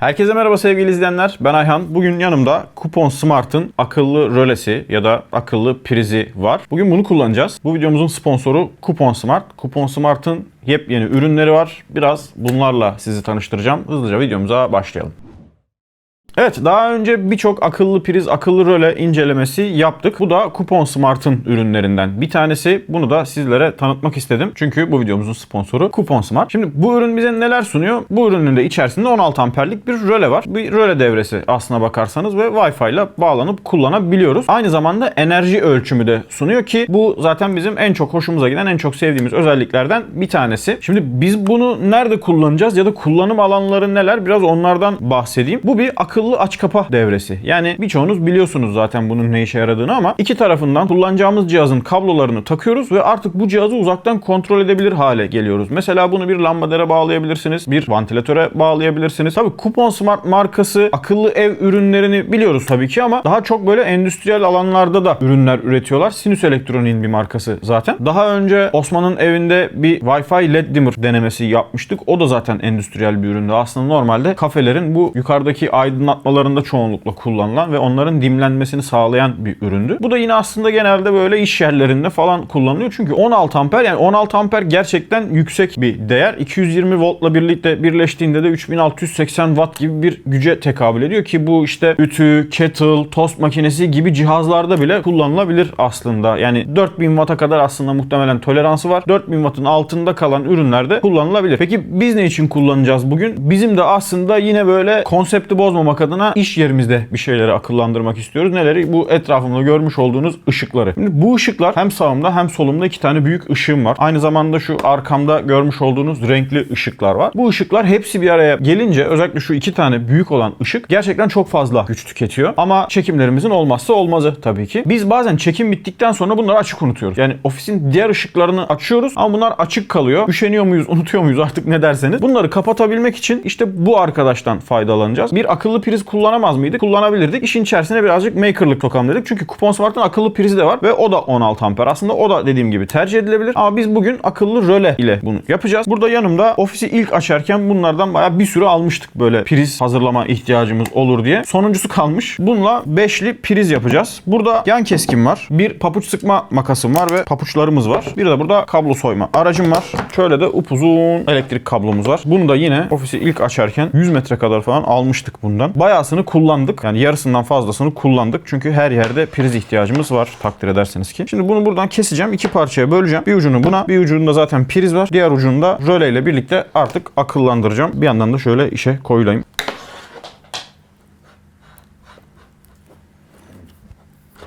Herkese merhaba sevgili izleyenler. Ben Ayhan. Bugün yanımda Kupon Smart'ın akıllı rölesi ya da akıllı prizi var. Bugün bunu kullanacağız. Bu videomuzun sponsoru Kupon Smart. Kupon Smart'ın yepyeni ürünleri var. Biraz bunlarla sizi tanıştıracağım. Hızlıca videomuza başlayalım. Evet daha önce birçok akıllı priz, akıllı röle incelemesi yaptık. Bu da Kupon Smart'ın ürünlerinden bir tanesi. Bunu da sizlere tanıtmak istedim. Çünkü bu videomuzun sponsoru Kupon Smart. Şimdi bu ürün bize neler sunuyor? Bu ürünün de içerisinde 16 amperlik bir röle var. Bir röle devresi aslına bakarsanız ve Wi-Fi ile bağlanıp kullanabiliyoruz. Aynı zamanda enerji ölçümü de sunuyor ki bu zaten bizim en çok hoşumuza giden, en çok sevdiğimiz özelliklerden bir tanesi. Şimdi biz bunu nerede kullanacağız ya da kullanım alanları neler? Biraz onlardan bahsedeyim. Bu bir akıllı aç kapa devresi. Yani birçoğunuz biliyorsunuz zaten bunun ne işe yaradığını ama iki tarafından kullanacağımız cihazın kablolarını takıyoruz ve artık bu cihazı uzaktan kontrol edebilir hale geliyoruz. Mesela bunu bir lambalara bağlayabilirsiniz, bir vantilatöre bağlayabilirsiniz. Tabii Kupon Smart markası akıllı ev ürünlerini biliyoruz tabii ki ama daha çok böyle endüstriyel alanlarda da ürünler üretiyorlar. Sinüs Elektronik'in bir markası zaten. Daha önce Osman'ın evinde bir Wi-Fi LED dimmer denemesi yapmıştık. O da zaten endüstriyel bir üründü. Aslında normalde kafelerin bu yukarıdaki aydınlatmalarında çoğunlukla kullanılan ve onların dimlenmesini sağlayan bir üründü. Bu da yine aslında genelde böyle iş yerlerinde falan kullanılıyor. Çünkü 16 amper yani 16 amper gerçekten yüksek bir değer. 220 voltla birlikte birleştiğinde de 3680 watt gibi bir güce tekabül ediyor ki bu işte ütü, kettle, tost makinesi gibi cihazlarda bile kullanılabilir aslında. Yani 4000 watt'a kadar aslında muhtemelen toleransı var. 4000 watt'ın altında kalan ürünlerde kullanılabilir. Peki biz ne için kullanacağız bugün? Bizim de aslında yine böyle konsepti bozmamak adına iş yerimizde bir şeyleri akıllandırmak istiyoruz. Neleri? Bu etrafımda görmüş olduğunuz ışıkları. Şimdi bu ışıklar hem sağımda hem solumda iki tane büyük ışığım var. Aynı zamanda şu arkamda görmüş olduğunuz renkli ışıklar var. Bu ışıklar hepsi bir araya gelince özellikle şu iki tane büyük olan ışık gerçekten çok fazla güç tüketiyor. Ama çekimlerimizin olmazsa olmazı tabii ki. Biz bazen çekim bittikten sonra bunları açık unutuyoruz. Yani ofisin diğer ışıklarını açıyoruz ama bunlar açık kalıyor. Üşeniyor muyuz, unutuyor muyuz artık ne derseniz. Bunları kapatabilmek için işte bu arkadaştan faydalanacağız. Bir akıllı priz kullanamaz mıydık? Kullanabilirdik. İşin içerisine birazcık makerlık sokalım dedik. Çünkü Kupon Smart'ın akıllı prizi de var ve o da 16 amper. Aslında o da dediğim gibi tercih edilebilir. Ama biz bugün akıllı röle ile bunu yapacağız. Burada yanımda ofisi ilk açarken bunlardan bayağı bir sürü almıştık böyle priz hazırlama ihtiyacımız olur diye. Sonuncusu kalmış. Bununla beşli priz yapacağız. Burada yan keskin var. Bir papuç sıkma makasım var ve papuçlarımız var. Bir de burada kablo soyma aracım var. Şöyle de upuzun elektrik kablomuz var. Bunu da yine ofisi ilk açarken 100 metre kadar falan almıştık bundan. Bayağısını kullandık. Yani yarısından fazlasını kullandık. Çünkü her yerde priz ihtiyacımız var takdir ederseniz ki. Şimdi bunu buradan keseceğim. iki parçaya böleceğim. Bir ucunu buna, bir ucunda zaten priz var. Diğer ucunda röle ile birlikte artık akıllandıracağım. Bir yandan da şöyle işe koyulayım.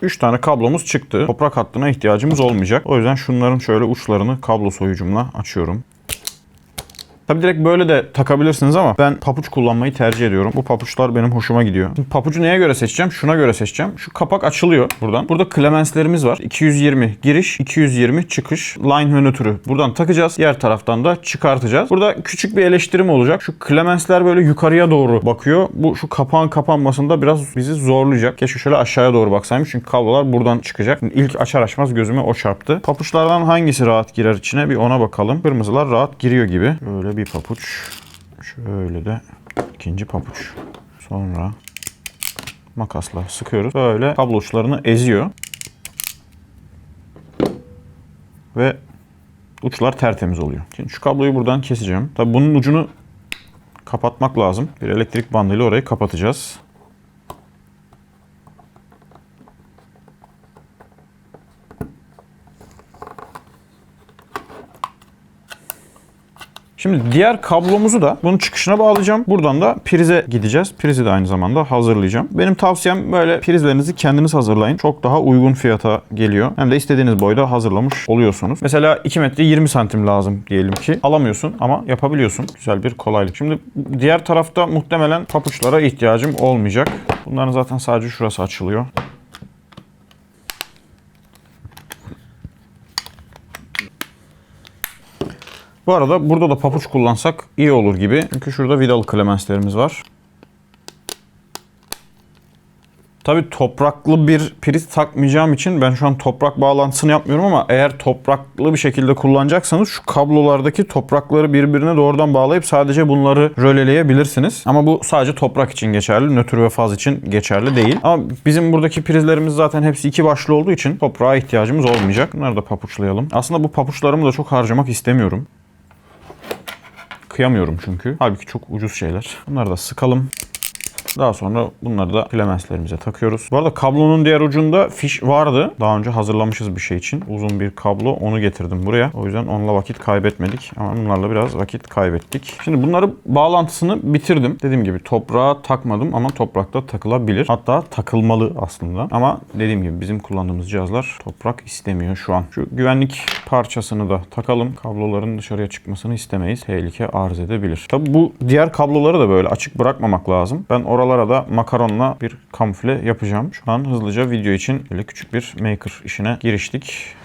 Üç tane kablomuz çıktı. Toprak hattına ihtiyacımız olmayacak. O yüzden şunların şöyle uçlarını kablo soyucumla açıyorum. Tabi direkt böyle de takabilirsiniz ama ben papuç kullanmayı tercih ediyorum. Bu papuçlar benim hoşuma gidiyor. Şimdi papucu neye göre seçeceğim? Şuna göre seçeceğim. Şu kapak açılıyor buradan. Burada klemenslerimiz var. 220 giriş, 220 çıkış. Line ve nötrü buradan takacağız. Diğer taraftan da çıkartacağız. Burada küçük bir eleştirim olacak. Şu klemensler böyle yukarıya doğru bakıyor. Bu şu kapağın kapanmasında biraz bizi zorlayacak. Keşke şöyle aşağıya doğru baksaymış. Çünkü kablolar buradan çıkacak. Şimdi ilk açar açmaz gözüme o çarptı. Papuçlardan hangisi rahat girer içine bir ona bakalım. Kırmızılar rahat giriyor gibi. Böyle bir papuç. Şöyle de ikinci papuç. Sonra makasla sıkıyoruz. Böyle kablo uçlarını eziyor. Ve uçlar tertemiz oluyor. Şimdi şu kabloyu buradan keseceğim. Tabi bunun ucunu kapatmak lazım. Bir elektrik bandıyla orayı kapatacağız. Şimdi diğer kablomuzu da bunun çıkışına bağlayacağım. Buradan da prize gideceğiz. Prizi de aynı zamanda hazırlayacağım. Benim tavsiyem böyle prizlerinizi kendiniz hazırlayın. Çok daha uygun fiyata geliyor. Hem de istediğiniz boyda hazırlamış oluyorsunuz. Mesela 2 metre 20 santim lazım diyelim ki. Alamıyorsun ama yapabiliyorsun. Güzel bir kolaylık. Şimdi diğer tarafta muhtemelen papuçlara ihtiyacım olmayacak. Bunların zaten sadece şurası açılıyor. Bu arada burada da papuç kullansak iyi olur gibi. Çünkü şurada vidalı klemenslerimiz var. Tabii topraklı bir priz takmayacağım için ben şu an toprak bağlantısını yapmıyorum ama eğer topraklı bir şekilde kullanacaksanız şu kablolardaki toprakları birbirine doğrudan bağlayıp sadece bunları röleleyebilirsiniz. Ama bu sadece toprak için geçerli, nötr ve faz için geçerli değil. Ama bizim buradaki prizlerimiz zaten hepsi iki başlı olduğu için toprağa ihtiyacımız olmayacak. Bunları da papuçlayalım. Aslında bu papuçlarımı da çok harcamak istemiyorum. Kıyamıyorum çünkü. Halbuki çok ucuz şeyler. Bunları da sıkalım. Daha sonra bunları da klemenslerimize takıyoruz. Bu arada kablonun diğer ucunda fiş vardı. Daha önce hazırlamışız bir şey için. Uzun bir kablo. Onu getirdim buraya. O yüzden onunla vakit kaybetmedik. Ama bunlarla biraz vakit kaybettik. Şimdi bunları bağlantısını bitirdim. Dediğim gibi toprağa takmadım ama toprakta takılabilir. Hatta takılmalı aslında. Ama dediğim gibi bizim kullandığımız cihazlar toprak istemiyor şu an. Şu güvenlik parçasını da takalım. Kabloların dışarıya çıkmasını istemeyiz. Tehlike arz edebilir. Tabi bu diğer kabloları da böyle açık bırakmamak lazım. Ben oralara da makaronla bir kamufle yapacağım. Şu an hızlıca video için böyle küçük bir maker işine giriştik.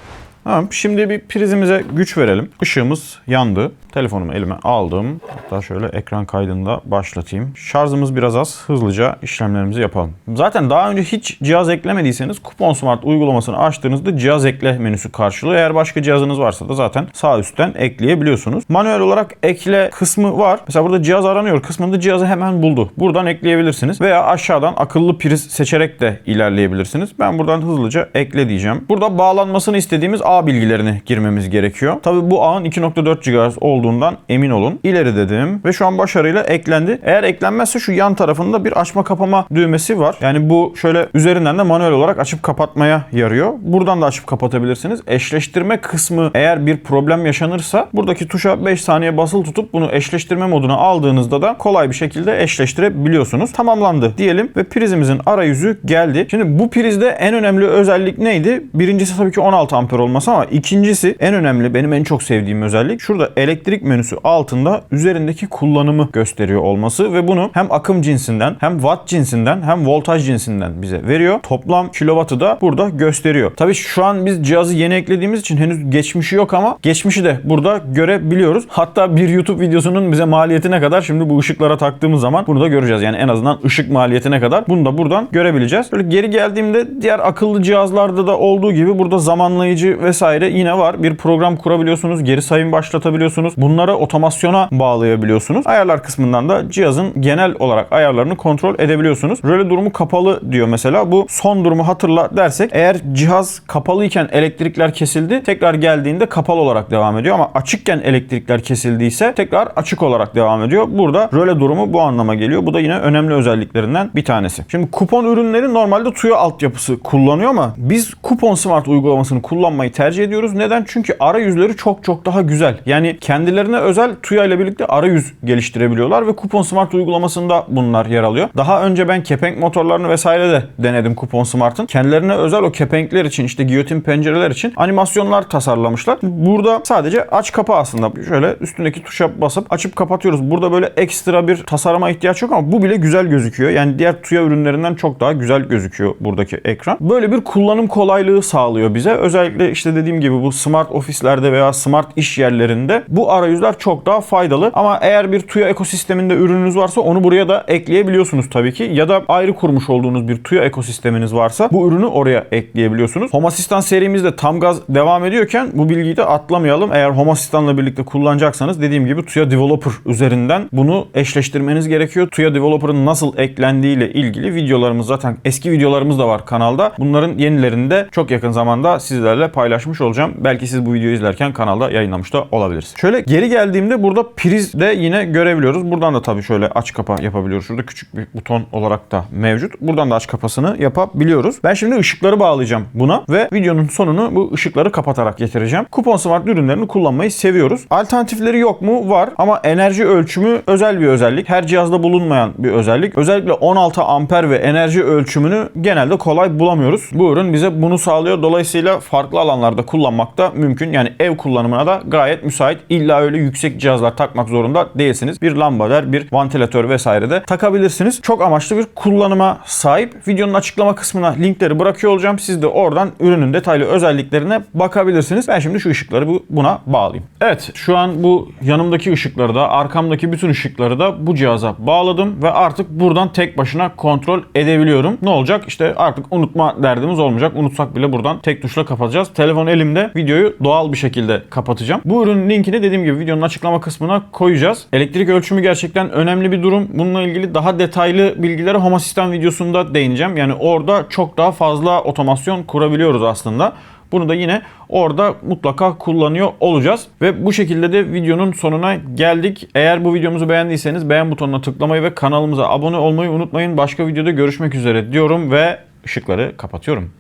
Tamam, şimdi bir prizimize güç verelim. Işığımız yandı. Telefonumu elime aldım. Hatta şöyle ekran kaydında başlatayım. Şarjımız biraz az. Hızlıca işlemlerimizi yapalım. Zaten daha önce hiç cihaz eklemediyseniz Kupon Smart uygulamasını açtığınızda cihaz ekle menüsü karşılıyor. Eğer başka cihazınız varsa da zaten sağ üstten ekleyebiliyorsunuz. Manuel olarak ekle kısmı var. Mesela burada cihaz aranıyor kısmında cihazı hemen buldu. Buradan ekleyebilirsiniz. Veya aşağıdan akıllı priz seçerek de ilerleyebilirsiniz. Ben buradan hızlıca ekle diyeceğim. Burada bağlanmasını istediğimiz ağ bilgilerini girmemiz gerekiyor. Tabi bu ağın 2.4 GHz olduğundan emin olun. İleri dedim ve şu an başarıyla eklendi. Eğer eklenmezse şu yan tarafında bir açma kapama düğmesi var. Yani bu şöyle üzerinden de manuel olarak açıp kapatmaya yarıyor. Buradan da açıp kapatabilirsiniz. Eşleştirme kısmı eğer bir problem yaşanırsa buradaki tuşa 5 saniye basılı tutup bunu eşleştirme moduna aldığınızda da kolay bir şekilde eşleştirebiliyorsunuz. Tamamlandı diyelim ve prizimizin arayüzü geldi. Şimdi bu prizde en önemli özellik neydi? Birincisi tabii ki 16 amper olması ama ikincisi en önemli benim en çok sevdiğim özellik şurada elektrik menüsü altında üzerindeki kullanımı gösteriyor olması ve bunu hem akım cinsinden hem watt cinsinden hem voltaj cinsinden bize veriyor. Toplam kilovatı da burada gösteriyor. Tabii şu an biz cihazı yeni eklediğimiz için henüz geçmişi yok ama geçmişi de burada görebiliyoruz. Hatta bir YouTube videosunun bize maliyetine kadar şimdi bu ışıklara taktığımız zaman bunu da göreceğiz. Yani en azından ışık maliyetine kadar bunu da buradan görebileceğiz. Böyle geri geldiğimde diğer akıllı cihazlarda da olduğu gibi burada zamanlayıcı vesaire yine var. Bir program kurabiliyorsunuz, geri sayım başlatabiliyorsunuz. Bunları otomasyona bağlayabiliyorsunuz. Ayarlar kısmından da cihazın genel olarak ayarlarını kontrol edebiliyorsunuz. Röle durumu kapalı diyor mesela. Bu son durumu hatırla dersek eğer cihaz kapalıyken elektrikler kesildi tekrar geldiğinde kapalı olarak devam ediyor ama açıkken elektrikler kesildiyse tekrar açık olarak devam ediyor. Burada röle durumu bu anlama geliyor. Bu da yine önemli özelliklerinden bir tanesi. Şimdi kupon ürünleri normalde TUYA altyapısı kullanıyor ama biz Kupon Smart uygulamasını kullanmayı tercih ediyoruz. Neden? Çünkü arayüzleri çok çok daha güzel. Yani kendilerine özel TUYA ile birlikte arayüz geliştirebiliyorlar ve Kupon Smart uygulamasında bunlar yer alıyor. Daha önce ben kepenk motorlarını vesaire de denedim Kupon Smart'ın. Kendilerine özel o kepenkler için işte giyotin pencereler için animasyonlar tasarlamışlar. Burada sadece aç kapa aslında. Şöyle üstündeki tuşa basıp açıp kapatıyoruz. Burada böyle ekstra bir tasarıma ihtiyaç yok ama bu bile güzel gözüküyor. Yani diğer TUYA ürünlerinden çok daha güzel gözüküyor buradaki ekran. Böyle bir kullanım kolaylığı sağlıyor bize. Özellikle işte dediğim gibi bu smart ofislerde veya smart iş yerlerinde bu arayüzler çok daha faydalı. Ama eğer bir TUYA ekosisteminde ürününüz varsa onu buraya da ekleyebiliyorsunuz tabii ki. Ya da ayrı kurmuş olduğunuz bir TUYA ekosisteminiz varsa bu ürünü oraya ekleyebiliyorsunuz. Home Assistant serimizde tam gaz devam ediyorken bu bilgiyi de atlamayalım. Eğer Home Assistant'la birlikte kullanacaksanız dediğim gibi TUYA Developer üzerinden bunu eşleştirmeniz gerekiyor. TUYA Developer'ın nasıl eklendiği ile ilgili videolarımız zaten eski videolarımız da var kanalda. Bunların yenilerini de çok yakın zamanda sizlerle paylaşmış olacağım. Belki siz bu videoyu izlerken kanalda yayınlamış da olabiliriz. Şöyle geri geldiğimde burada priz de yine görebiliyoruz. Buradan da tabii şöyle aç kapa yapabiliyoruz. Şurada küçük bir buton olarak da mevcut. Buradan da aç kapasını yapabiliyoruz. Ben şimdi ışıkları bağlayacağım buna ve videonun sonunu bu ışıkları kapatarak getireceğim. Kupon Smart ürünlerini kullanmayı seviyoruz. Alternatifleri yok mu? Var ama enerji ölçümü özel bir özellik. Her cihazda bulunmayan bir özellik. Özellikle 16 amper ve enerji ölçümünü genelde kolay bulamıyoruz. Bu ürün bize bunu sağlıyor. Dolayısıyla farklı alanlar alanlarda kullanmak da mümkün. Yani ev kullanımına da gayet müsait. İlla öyle yüksek cihazlar takmak zorunda değilsiniz. Bir lambader, bir vantilatör vesaire de takabilirsiniz. Çok amaçlı bir kullanıma sahip. Videonun açıklama kısmına linkleri bırakıyor olacağım. Siz de oradan ürünün detaylı özelliklerine bakabilirsiniz. Ben şimdi şu ışıkları bu- buna bağlayayım. Evet şu an bu yanımdaki ışıkları da arkamdaki bütün ışıkları da bu cihaza bağladım ve artık buradan tek başına kontrol edebiliyorum. Ne olacak? İşte artık unutma derdimiz olmayacak. Unutsak bile buradan tek tuşla kapatacağız. Telefon elimde videoyu doğal bir şekilde kapatacağım. Bu ürünün linkini dediğim gibi videonun açıklama kısmına koyacağız. Elektrik ölçümü gerçekten önemli bir durum. Bununla ilgili daha detaylı bilgilere Home Assistant videosunda değineceğim. Yani orada çok daha fazla otomasyon kurabiliyoruz aslında. Bunu da yine orada mutlaka kullanıyor olacağız. Ve bu şekilde de videonun sonuna geldik. Eğer bu videomuzu beğendiyseniz beğen butonuna tıklamayı ve kanalımıza abone olmayı unutmayın. Başka videoda görüşmek üzere diyorum ve ışıkları kapatıyorum.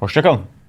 Hoşçakalın.